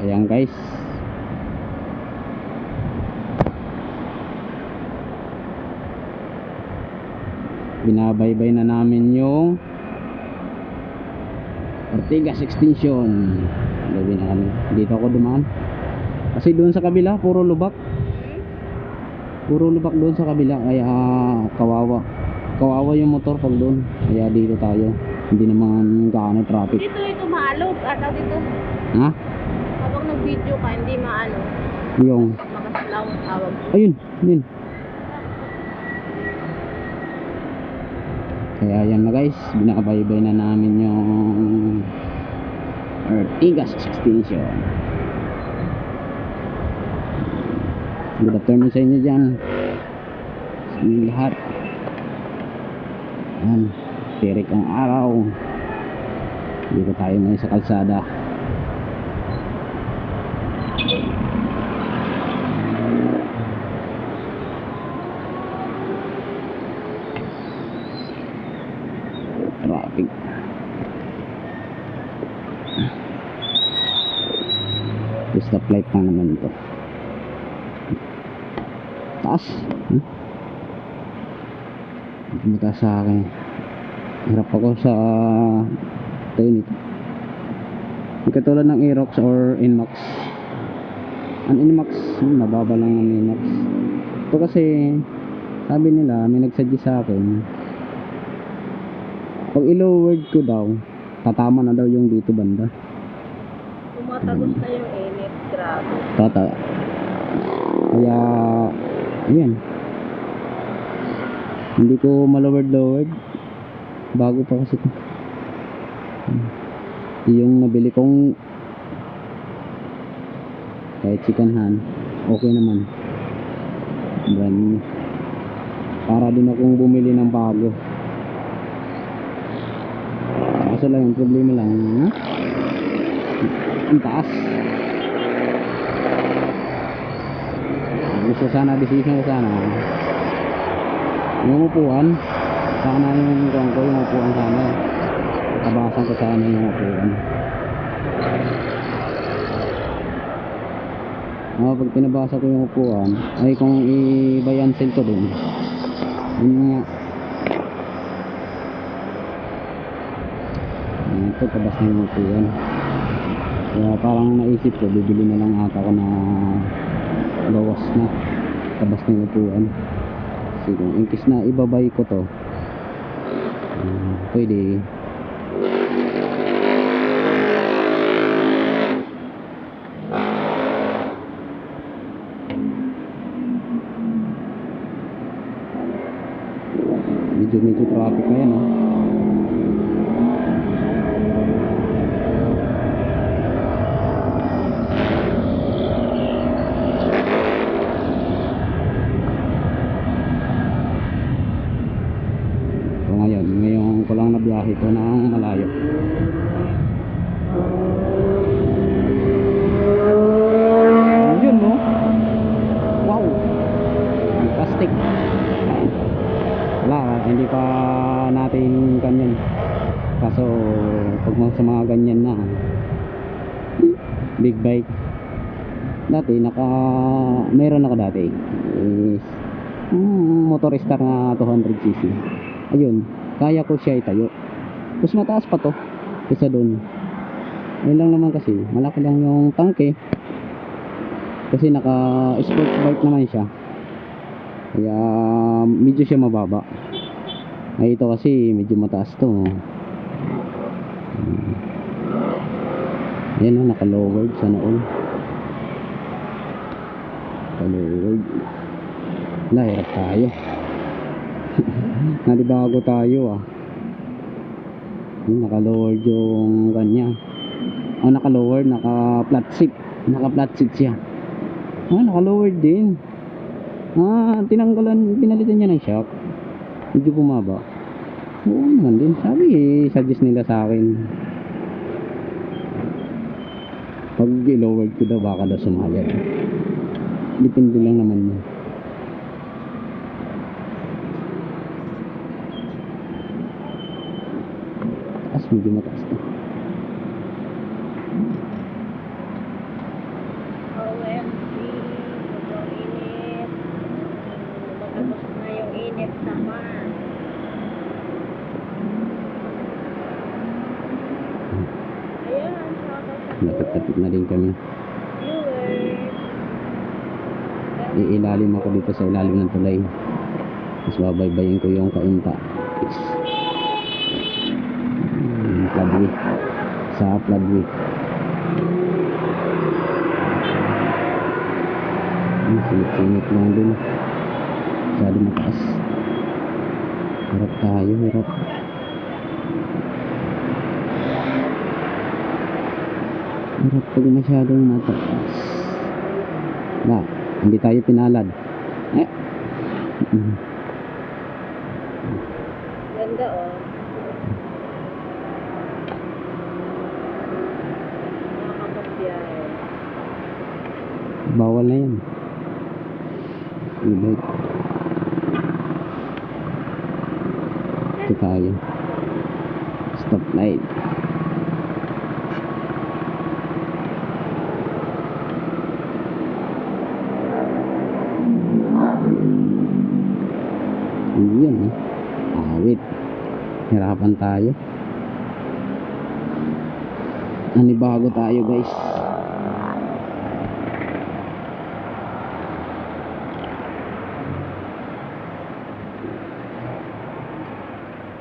Ayan guys. Binabaybay na namin yung Ortigas Extension. Gabi na kami. Dito ako dumaan. Kasi doon sa kabila, puro lubak. Puro lubak doon sa kabila. Kaya kawawa. Kawawa yung motor pag doon. Kaya dito tayo. Hindi naman gaano traffic. Dito ito maalo. Ano dito? Ha? Nag-video ka, hindi maano. Yung. Makaslaw ang tawag. Ayun. Yun. Kaya yan na guys. Binabaybay na namin yung Ortigas Extension. Good afternoon sa inyo dyan. Sa inyong lahat. Yan. Tirik ang araw. Dito tayo ngayon sa kalsada. Traffic. Stop light lang naman ito. Taas. Hmm? Mataas sa akin. Hirap ako sa tayo nito. Yung katulad ng Aerox or Inmax. Ang Inmax, hmm, mababa lang ang Inmax. Ito kasi, sabi nila, may nagsuggest sa akin, pag i-lowered ko daw, tatama na daw yung dito banda. Tumatagos na yung init. Grabe. Tata. Kaya, yun. Hindi ko maloward-lowered. Bago pa kasi ito. Hmm. Yung nabili kong kahit second hand, okay naman. Brand new. Para din akong bumili ng bago. Kaso lang yung problema lang, ha? Ang taas. Gusto sana, decision ko sana. Yung upuan, sana yung kuwan ko, yung upuan sana. Kabasan ko sana yung upuan. Ah, pag tinabasa ko yung upuan, ay kung i-bayansel ko din. Yun nga. Ito, tabas na yung upuan. Kaya parang naisip ko, bibili na lang ata ko na bawas na. Tabas na yung upuan. Kasi kung in case na ibabay ko to, ah, pwede. Medyo medyo traffic na yan, oh. So ngayon, ngayon ko ng malayo. Yun no? Wow! Fantastic! Wala, hindi pa natin ganyan. Kaso, pag sa mga ganyan na, big bike, dati naka, meron ako dati, is, mm, motor star na 200cc. Ayun, kaya ko siya itayo. Tapos mataas pa to, kaysa doon. Ayun lang naman kasi, malaki lang yung tangke. Kasi naka sports bike naman siya. Kaya medyo siya mababa. Ay ito kasi medyo mataas to. Hmm. Ayan o, naka-lowered sa noon. Naka-lowered. Wala, hirap tayo. Nalibago tayo ah. Yun, naka-lowered yung kanya. Oh, naka-lowered, naka-flat seat. Naka-flat seat siya. Ah, naka-lowered din. Ah, tinanggalan, pinalitan niya ng shock. Medyo bumaba. Oo naman din. Sabi eh, suggest nila sa akin. Pag i-lowered ko daw, baka daw sumayad. Depende lang naman yun. medyo mataas na. OMG, sobrang init. Matapos na yung init naman. Ayan, Nakatapit na rin kami. Iilalim ako dito sa ilalim ng tulay. Mas babaybayin ko yung kaunta. Peace. Floodway. Sa floodway. Hmm, Singit-singit lang dun. Masyado mataas. Hirap tayo, hirap. Hirap pag masyadong mataas. Ba, hindi tayo pinalad. Eh. Ganda oh. Bawal na yan. E-bike. Ito tayo. Stop light. Yun eh. Awit. Hirapan tayo. Anibago tayo guys.